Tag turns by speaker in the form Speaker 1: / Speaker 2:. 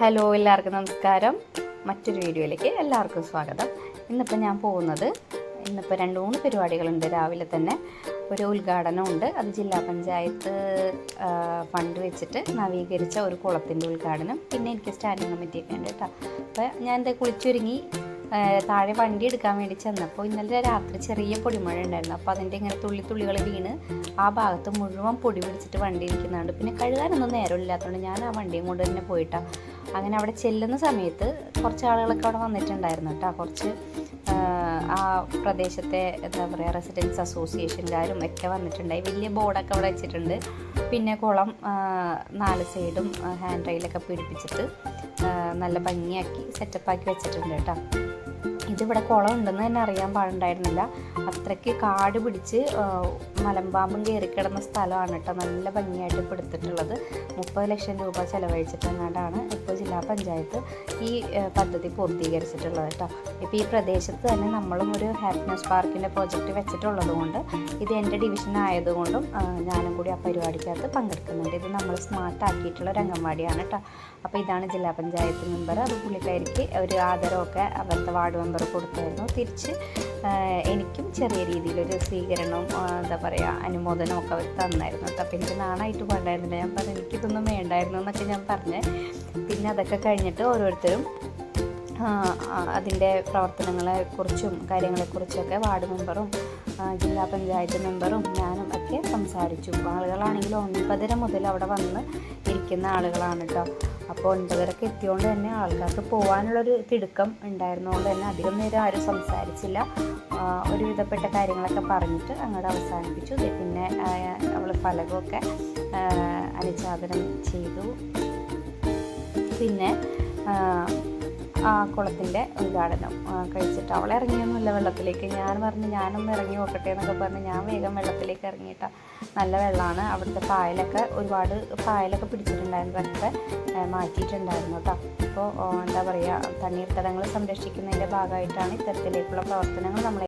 Speaker 1: Hello എല്ലാവർക്കും നമസ്കാരം. മറ്റൊരു വീഡിയോയിലേക്ക് എല്ലാവർക്കും സ്വാഗതം. ഇന്നിപ്പോൾ ഞാൻ പോകുന്നത് ഇന്നിപ്പോൾ രണ്ട് മൂന്ന് പരിപാടികളുണ്ട്. രാവിലെ തന്നെ ഒരു ഉദ്ഘാടനമുണ്ട്. അത് ജില്ലാ പഞ്ചായത്ത് ഫണ്ട് വെച്ചിട്ട് നവീകരിച്ച ഒരു കുളത്തിന്റെ ഉദ്ഘാടനം. പിന്നെ എനിക്ക് സ്റ്റാൻഡിങ് കമ്മിറ്റിയൊക്കെ ഉണ്ട് കേട്ടോ. അപ്പോൾ ഞാൻ എന്താ കുളിച്ചൊരുങ്ങി. താഴെ വണ്ടി എടുക്കാൻ വേണ്ടി ചെന്നപ്പോൾ ഇന്നലെ രാത്രി ചെറിയ പൊടിമഴ ഉണ്ടായിരുന്നു. അപ്പോൾ അതിന്റെ ഇങ്ങനെ തുള്ളി തുള്ളികൾ വീണ് ആ ഭാഗത്ത് മുഴുവൻ പൊടി പിടിച്ചിട്ട് വണ്ടി ഇരിക്കുന്നുണ്ട്. പിന്നെ കഴുകാനൊന്നും നേരമില്ലാത്തതുകൊണ്ട് ഞാൻ ആ വണ്ടിയും കൊണ്ട് തന്നെ പോയിട്ടാണ് അങ്ങനെ അവിടെ ചെല്ലുന്ന സമയത്ത് കുറച്ച് ആളുകളൊക്കെ അവിടെ വന്നിട്ടുണ്ടായിരുന്നു കേട്ടോ. കുറച്ച് ആ, പ്രദേശത്തെ എന്താ പറയുക റെസിഡൻസ് അസോസിയേഷൻകാരും ഒക്കെ വന്നിട്ടുണ്ടായി. വലിയ ബോർഡൊക്കെ അവിടെ വെച്ചിട്ടുണ്ട്. പിന്നെ കുളം നാല് സൈഡും ഹാൻഡ് റെയിലൊക്കെ പിടിപ്പിച്ചിട്ട് നല്ല ഭംഗിയാക്കി സെറ്റപ്പാക്കി വെച്ചിട്ടുണ്ട് കേട്ടോ. ഇതിവിടെ കുളം ഉണ്ടെന്ന് തന്നെ അറിയാൻ പാടുണ്ടായിരുന്നില്ല. അത്രയ്ക്ക് കാട് പിടിച്ച് മലമ്പാമ്പും കയറിക്കിടന്ന സ്ഥലമാണ് കേട്ടോ. നല്ല ഭംഗിയായിട്ട് ഇപ്പോൾ എടുത്തിട്ടുള്ളത്. മുപ്പത് ലക്ഷം രൂപ ചിലവഴിച്ചിട്ടെങ്ങാണ്ടാണ് ഇപ്പോൾ ജില്ലാ പഞ്ചായത്ത് ഈ പദ്ധതി പൂർത്തീകരിച്ചിട്ടുള്ളത് കേട്ടോ. ഇപ്പോൾ ഈ പ്രദേശത്ത് തന്നെ നമ്മളും ഒരു ഹാപ്പിനെസ് പാർക്കിന്റെ പ്രോജക്റ്റ് വെച്ചിട്ടുള്ളത് കൊണ്ട് ഇത് എന്റെ ഡിവിഷൻ ആയതുകൊണ്ടും ഞാനും കൂടി ആ പരിപാടിക്കകത്ത് പങ്കെടുക്കുന്നുണ്ട്. ഇത് നമ്മൾ സ്മാർട്ട് ആക്കിയിട്ടുള്ള ഒരു അംഗൻവാടിയാണ് കേട്ടോ. അപ്പോൾ ഇതാണ് ജില്ലാ പഞ്ചായത്ത് മെമ്പർ. അത് പുള്ളിക്കാരിക്ക് ഒരു ആദരവൊക്കെ അവിടുത്തെ വാർഡ് മെമ്പർ കൊടുത്തായിരുന്നു തിരിച്ച് എനിക്കും ചെറിയ രീതിയിലൊരു സ്വീകരണവും എന്താ പറയുക അനുമോദനവും ഒക്കെ അവർ തന്നായിരുന്നു അപ്പോൾ എനിക്ക് നാണായിട്ട് പോകണ്ടായിരുന്നില്ല ഞാൻ പറഞ്ഞു എനിക്കിതൊന്നും വേണ്ടായിരുന്നു എന്നൊക്കെ ഞാൻ പറഞ്ഞ്. പിന്നെ അതൊക്കെ കഴിഞ്ഞിട്ട് ഓരോരുത്തരും അതിന്റെ പ്രവർത്തനങ്ങളെക്കുറിച്ചും കാര്യങ്ങളെക്കുറിച്ചൊക്കെ വാർഡ് മെമ്പറും ജില്ലാ പഞ്ചായത്ത് മെമ്പറും ഞാനും ഒക്കെ സംസാരിച്ചു. ആളുകളാണെങ്കിൽ ഒൻപതര മുതൽ അവിടെ വന്ന് ഇരിക്കുന്ന ആളുകളാണ് കേട്ടോ. അപ്പോൾ ഒൻപതരക്ക് എത്തിയോണ്ട് തന്നെ ആൾക്കാർക്ക് പോകാനുള്ളൊരു തിടുക്കം ഉണ്ടായിരുന്നതുകൊണ്ട് തന്നെ അധികം നേരം ആരും സംസാരിച്ചില്ല. ഒരുവിധപ്പെട്ട കാര്യങ്ങളൊക്കെ പറഞ്ഞിട്ട് അങ്ങോട്ട് അവസാനിപ്പിച്ചു. പിന്നെ അവൾ ഫലകമൊക്കെ അനുചാദനം ചെയ്തു. പിന്നെ കുളത്തിന്റെ ഉദ്ഘാടനം ആ, കഴിച്ചിട്ട് അവളെ ഇറങ്ങിയൊന്നുമില്ല വെള്ളത്തിലേക്ക്. ഞാൻ പറഞ്ഞു ഞാനൊന്ന് ഇറങ്ങി നോക്കട്ടെ എന്നൊക്കെ പറഞ്ഞ്. ഞാൻ വേഗം വെള്ളത്തിലേക്ക് ഇറങ്ങിയിട്ട. നല്ല വെള്ളമാണ്. അവിടുത്തെ പായലൊക്കെ ഒരുപാട് പായലൊക്കെ പിടിച്ചിട്ടുണ്ടായിരുന്നു. അതൊക്കെ ആ, മാറ്റിയിട്ടുണ്ടായിരുന്നു കേട്ടോ. അപ്പോൾ എന്താ പറയുക തണ്ണീർത്തടങ്ങൾ സംരക്ഷിക്കുന്നതിന്റെ ഭാഗമായിട്ടാണ് ഇത്തരത്തിലേക്കുള്ള പ്രവർത്തനങ്ങൾ നമ്മൾ